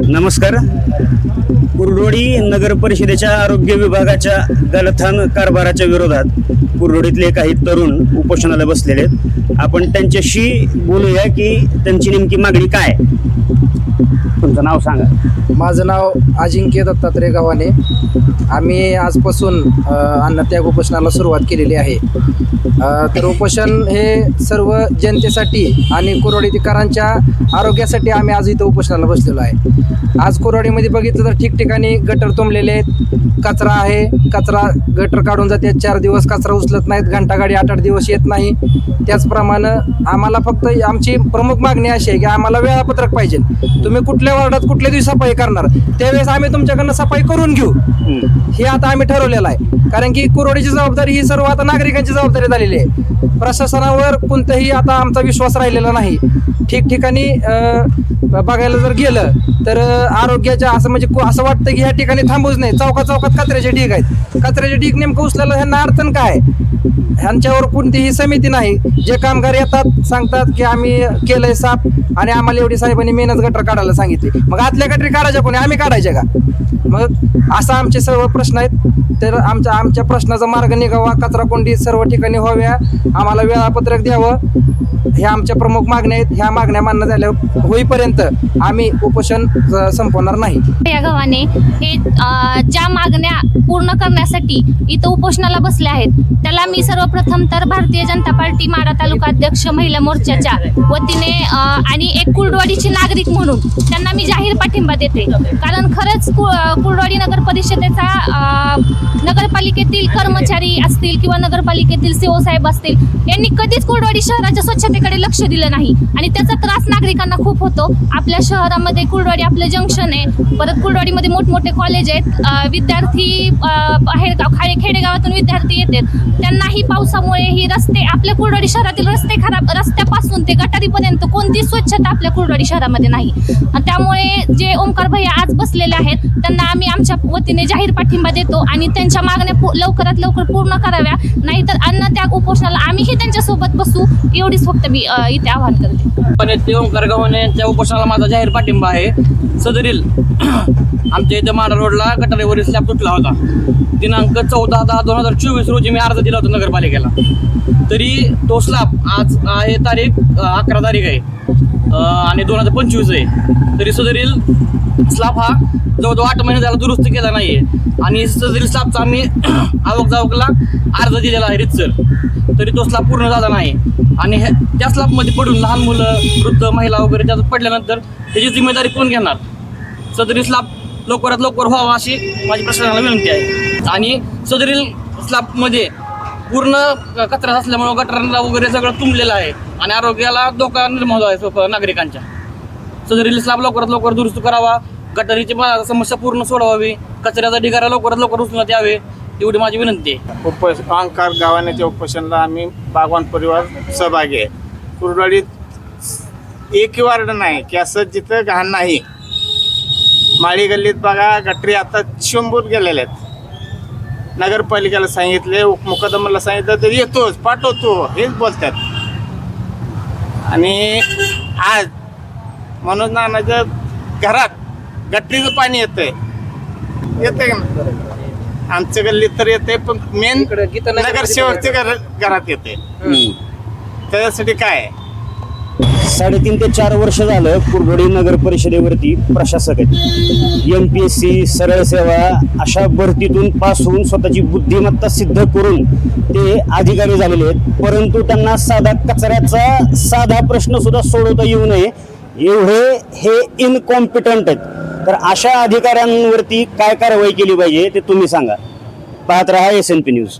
नमस्कार. कुरडोळी नगर परिषदेच्या आरोग्य विभागाच्या गलथान कारभाराच्या विरोधात कुरडोळीतले काही तरुण उपोषणाला बसलेले आहेत. आपण त्यांच्याशी बोलूया की त्यांची नेमकी मागणी काय तुमचं नाव सांगा. माझं नाव अजिंक्य दत्तात्रय गव्हाणे. आम्ही आजपासून अ, अन्नत्याग उपोषणाला सुरुवात केलेली आहे. अ, तर उपोषण हे सर्व जनतेसाठी आणि कुरवाडीकरांच्या आरोग्यासाठी आम्ही आज इथं उपोषणाला बसलेलो आहे. आज कुरवाडीमध्ये बघितलं तर ठिकठिकाणी गटर तुंबलेले आहेत. कचरा आहे. कचरा गटर काढून जाते. चार दिवस कचरा उचलत नाहीत. घंटागाडी आठ आठ दिवस येत नाही. त्याचप्रमाणे आम्हाला फक्त आमची प्रमुख मागणी अशी आहे की आम्हाला वेळापत्रक पाहिजे. तुम्ही कुठल्या वार्डात कुठल्या दिवशी सफाई करणार? त्यावेळेस आम्ही तुमच्याकडनं सफाई करून घेऊ. हे आता आम्ही ठरवलेलं आहे. कारण की कुरोडीची जबाबदारी ही सर्व आता नागरिकांची जबाबदारी झालेली आहे. प्रशासनावर कोणताही आता आमचा विश्वास राहिलेला नाही. ठिकठिकाणी बघायला जर गेलं तर तर आरोग्याच्या असं म्हणजे असं वाटतं की ह्या ठिकाणी थांबूच नाही. चौका चौकात कचऱ्याचे ढीग आहेत. कचऱ्याचे ढीग नेमकं उचलायला ह्यांना अडचण काय? ह्यांच्यावर कोणतीही समिती नाही. जे कामगार येतात सांगतात की आम्ही केलंय साफ आणि आम्हाला एवढी साहेबांनी मेहनत गटर काढायला सांगितली. मग आतल्या गटरी काढायच्या कोणी? आम्ही काढायच्या का? मग असा आमचे सर्व प्रश्न आहेत. तर आमच्या आमच्या प्रश्नाचा मार्ग निघावा कचरा कोंडी सर्व ठिकाणी व्हाव्या. आम्हाला वेळापत्रक द्यावं. ह्या आमच्या प्रमुख मागण्या आहेत. ह्या मागण्या मान्य झाल्या होईपर्यंत आम्ही उपोषण संपवणार नाही. या गावाने हे ज्या मागण्या पूर्ण करण्यासाठी इथं उपोषणाला बसले आहेत. त्याला मी सर्वप्रथम तर भारतीय जनता पार्टी माडा तालुका अध्यक्ष महिला मोर्चाच्या वतीने आणि एक कुर्डवाडीची नागरिक म्हणून त्यांना मी जाहीर पाठिंबा देते. कारण खरंच कु कुर्डवाडी नगर परिषदेचा नगरपालिकेतील कर्मचारी असतील किंवा नगरपालिकेतील सीओ साहेब असतील यांनी कधीच कुर्डवाडी शहराच्या स्वच्छतेकडे लक्ष दिलं नाही. आणि त्याचा त्रास नागरिकांना खूप होतो. आपल्या शहरामध्ये कुर्डवाडी आपलं जंक्शन आहे. परत कुर्डवाडीमध्ये मोठमोठे कॉलेज आहेत. विद्यार्थी अ, बाहेरगाव खाडे खेडेगावातून विद्यार्थी येतात त्यांनाही पावसामुळे ही रस्ते आपल्या कुर्डवाडी शहरातील रस्ते खराब रस्त्यापासून ते गटारीपर्यंत कोणती स्वच्छता आपल्या कुर्डवाडी शहरामध्ये नाही. त्यामुळे जे ओंकार भैया आज बसलेले आहेत त्यांना आम्ही आमच्या वतीने जाहीर पाठिंबा देतो आणि त्यांच्या मागण्या लवकरात लवकर पूर्ण कराव्या. नाहीतर अन्न त्याग उपोषणाला आम्हीही त्यांच्यासोबत बसू एवढीच फक्त मी इथे आव्हान करते. पण ते ओंकार गव्हाणे यांच्या उपोषणाला माझा जाहीर पाठिंबा आहे. सदरील आमच्या इथे माडा रोडला गटारीवरील स्लॅब तुटला होता. दिनांक चौदा दहा दोन हजार चोवीस रोजी मी अर्ज दिला होता नगरपालिकेला. तरी तो स्लॅब आज आहे तारीख अकरा तारीख आहे. आणि दोन हजार पंचवीस आहे. तरी सदरील स्लॅब हा जवळजवळ आठ महिने झाला दुरुस्त केला नाही आहे आणि सदरील स्लॅबचा आम्ही आवक जावकला अर्ज दिलेला आहे रितसर. तरी तो स्लॅब पूर्ण झाला नाही. आणि हे त्या स्लॅबमध्ये पडून लहान मुलं वृद्ध महिला वगैरे त्यात पडल्यानंतर त्याची जिम्मेदारी कोण घेणार? सदरी स्लॅब लवकरात लवकर व्हावा अशी माझी प्रशासनाला विनंती आहे. आणि सदरील स्लॅबमध्ये पूर्ण कचरा असल्यामुळं गटारांना वगैरे सगळं तुंबलेलं आहे आणि आरोग्याला धोका निर्माण होतो आहे नागरिकांच्या. सदरील स्लॅब लवकरात लवकर दुरुस्त करावा गटारीची समस्या पूर्ण सोडवावी कचऱ्याचा ढिगारा लवकरात लवकर उचलण्यात यावे एवढी माझी विनंती आहे. उप अंकार गावाण्याच्या उपोषणाला आम्ही बागवान परिवार सहभागी आहे. कुरडवाडीत एक वार्ड नाही की असं जिथं घाण नाही माळी गल्लीत बघा गटरी आता शंभर गेलेल्या आहेत. नगरपालिकेला सांगितले उपमुकादमाला सांगितलं तर येतोच पाठवतो. हेच बोलतात. आणि आज मनोज नानाच्या घरात गटरीचं पाणी येतंय. येतंय का ना आमच्या गल्लीत तर येते पण मेन नगरसेवकच्या घर घरात येते त्याच्यासाठी काय? आहे? साडेतीन ते चार वर्ष झालं कुरडोडी नगर परिषदेवरती प्रशासक आहेत. एम पी एस सी सरळ सेवा अशा भरतीतून पास होऊन स्वतःची बुद्धिमत्ता सिद्ध करून ते अधिकारी झालेले आहेत. परंतु त्यांना साधा कचऱ्याचा साधा प्रश्न सुद्धा सोडवता येऊ नये. एवढे हे इनकॉम्पिटंट आहेत. तर अशा अधिकाऱ्यांवरती काय कारवाई केली पाहिजे ते तुम्ही सांगा. पाहत राहा एस एन पी न्यूज